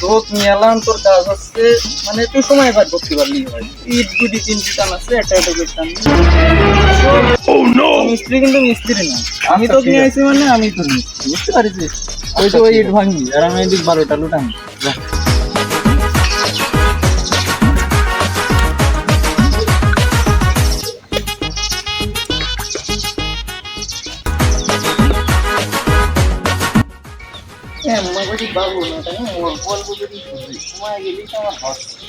তো তুমি এলাম তোর কাজ হচ্ছে মানে তুই সময় করতে পারলি হয়। ইট গুটি তিন টান আছে একটা একটা করে টান মিস্ত্রি কিন্তু মিস্ত্রি না। আমি তো নিয়ে আইছি মানে আমি তো বুঝতে পারিস? ওই তো ওই ইট ভাঙি আর আমি এদিক বারোটা লুটান হ্যাঁ না তাই যদি তো আমার হচ্ছে।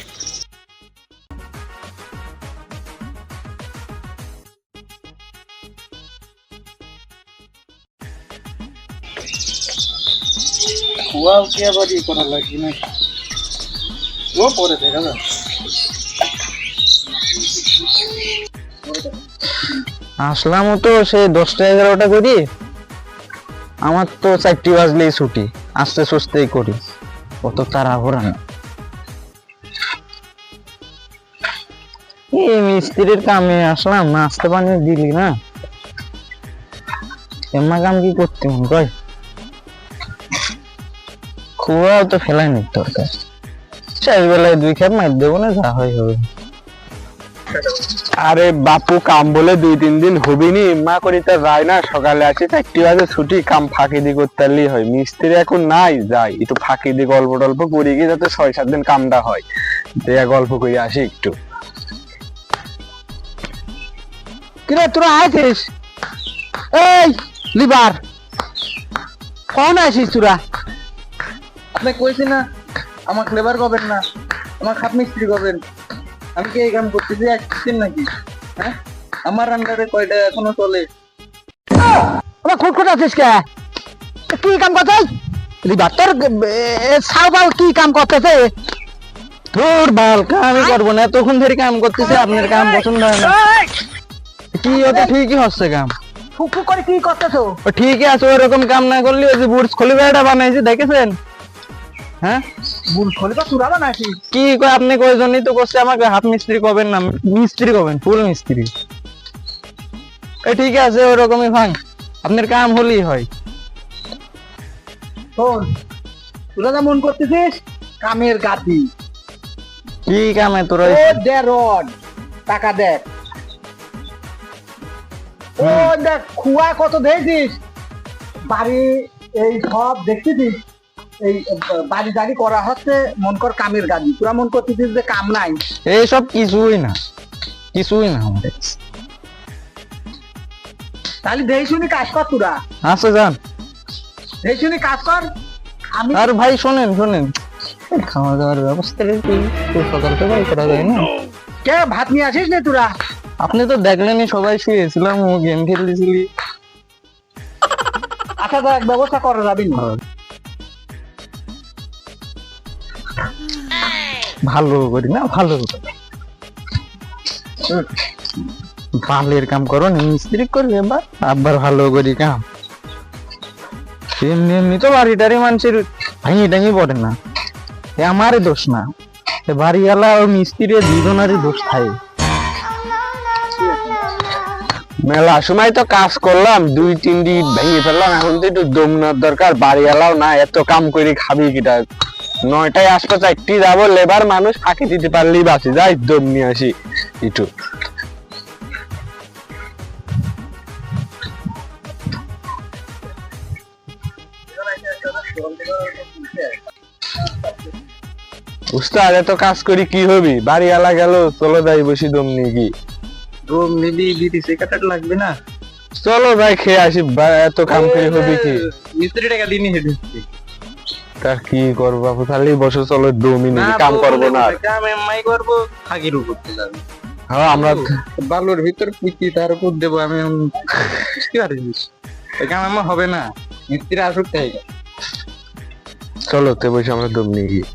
খোয়া উঠে আবার করা না। ও, পরে দেখা আসলামও তো সেই দশটা এগারোটা করি। আমার তো চারটি বাজলেই ছুটি। আস্তে সুস্তেই করি। অত তাড়াহুড়া না। এই মিস্ত্রির কামে আসলাম না নাস্তা পানি দিলি না? এমা কাম কি করতে মন কয় খুয়াও তো ফেলাই নি দরকার চার বেলায় দুই খেপ মার দেবো না, যা হয় হবে। আরে বাপু, কাম বলে দুই, তিন দিন হবিনি। মা করি তা যায় না, সকালে আসি চারটি বাজে ছুটি, কাম ফাঁকি দি করতে হয়। মিস্ত্রি এখন নাই, যাই, একটু ফাঁকি দি গল্প টল্প করি কি যাতে ছয়, সাত দিন কামটা হয়। দেয়া গল্প করে, আসি একটু। কিরে, তোরা আছিস এই লিবার কখন আসিস তোরা? আপনি কইছি না আমার ফ্লেভার করবেন না আমার খাপ মিস্ত্রি করবেন। আমি কি এই কাম করতেছি একদিন নাকি? হ্যাঁ? আমার আন্ডারে কয়টা এখনও চলে? আমার খুট খুট আছিস কে? কি কাম করছিস? লিবার তোর সাউবাল কি কাম করতেছে? তোর বাল কামই করব না এতক্ষণ ধরে কাম করতেছে আপনার কাম পছন্দ হয় না। কি ওটা ঠিকই হচ্ছে কাম। ফুকফুক করে কি করতেছো? ঠিকই আছে ওরকম কাম না করলে ওই যে বুর্জ খলিফাটা বানাইছি দেখেছেন? হ্যাঁ? বুড় খলিফা চুরাবা নাকি কি কয় আপনি কয়জনই তো করছে? আমাকে হাফ মিস্ত্রি কবেন না? মিস্ত্রি কবেন ফুল মিস্ত্রি। এ ঠিক আছে ওরকমই ভাঙ আপনার কাম হলেই হয়। শোন তোরা যা মন করতেছিস কামের গাতি। কি কামে তোর দে রড টাকা দেখ। ও দেখ খুয়া কত দেখছিস? বাড়ি এই সব দেখতেছিস এই বাড়ি গাড়ি করা হচ্ছে মন কর কামের গাড়ি। মন করতেছিস যে কাম নাই। এইসব কিছুই না। কিছুই না আমাদের। তাহলে দেই শুনি কাজ কর তোরা। আচ্ছা যান। দেই শুনি কাজ কর। আমি আর ভাই শোনেন শোনেন। খাওয়া দাওয়ার ব্যবস্থা কি খুব সকাল সকাল করা যায় না? কে ভাত নিয়ে আসিস না তোরা? আপনি তো দেখলেনই সবাই শুয়েছিলাম ও গেম খেলতেছিলি। আচ্ছা দেখ ব্যবস্থা করা যাবে না। ভালো করি না, ভালো। বালের কাম করো না মিস্ত্রি করবে এবার আবার ভালো করি কাম। এমনি তো বাড়ি টাড়ি মানুষের ভাঙি টাঙি পড়ে না। এ আমারই দোষ না। বাড়িওয়ালা ও মিস্ত্রি দুজনেরই দোষ থাকে মেলা সময় তো কাজ করলাম, দুই, তিন দিন ভেঙে ফেললাম, এখন তো একটু দমনার দরকার, বাড়িওয়ালাও না, এত কাম করে খাবি কিটা। নয়টায় আসতে চারটি যাব লেবার মানুষ ফাঁকি দিতে পারলেই বাঁচি যাই দম নিয়ে আসি একটু উস্তাদ এত কাজ করি কি হবি? বাড়িওয়ালা গেল চলো যাই বসি দম নিয়ে কি রুম নিবি বিটি সেকাটার লাগবে না। চলো ভাই খেয়ে আসি এত কাম করে হবে কি? মিস্ত্রি টাকা দিনই হেঁটে তার কি করব? বাপু তাহলেই বসে চলো কাম করব না কাম এমআই করব ফাঁকির উপর যাবে হ্যাঁ আমরা বালুর ভিতর পিটি তার উপর দেবো আমি বুঝতে পারিস এখানে কাম আমার হবে না মিস্ত্রি আসুক তাই। চলো তে বসে আমরা দম নিয়ে গিয়ে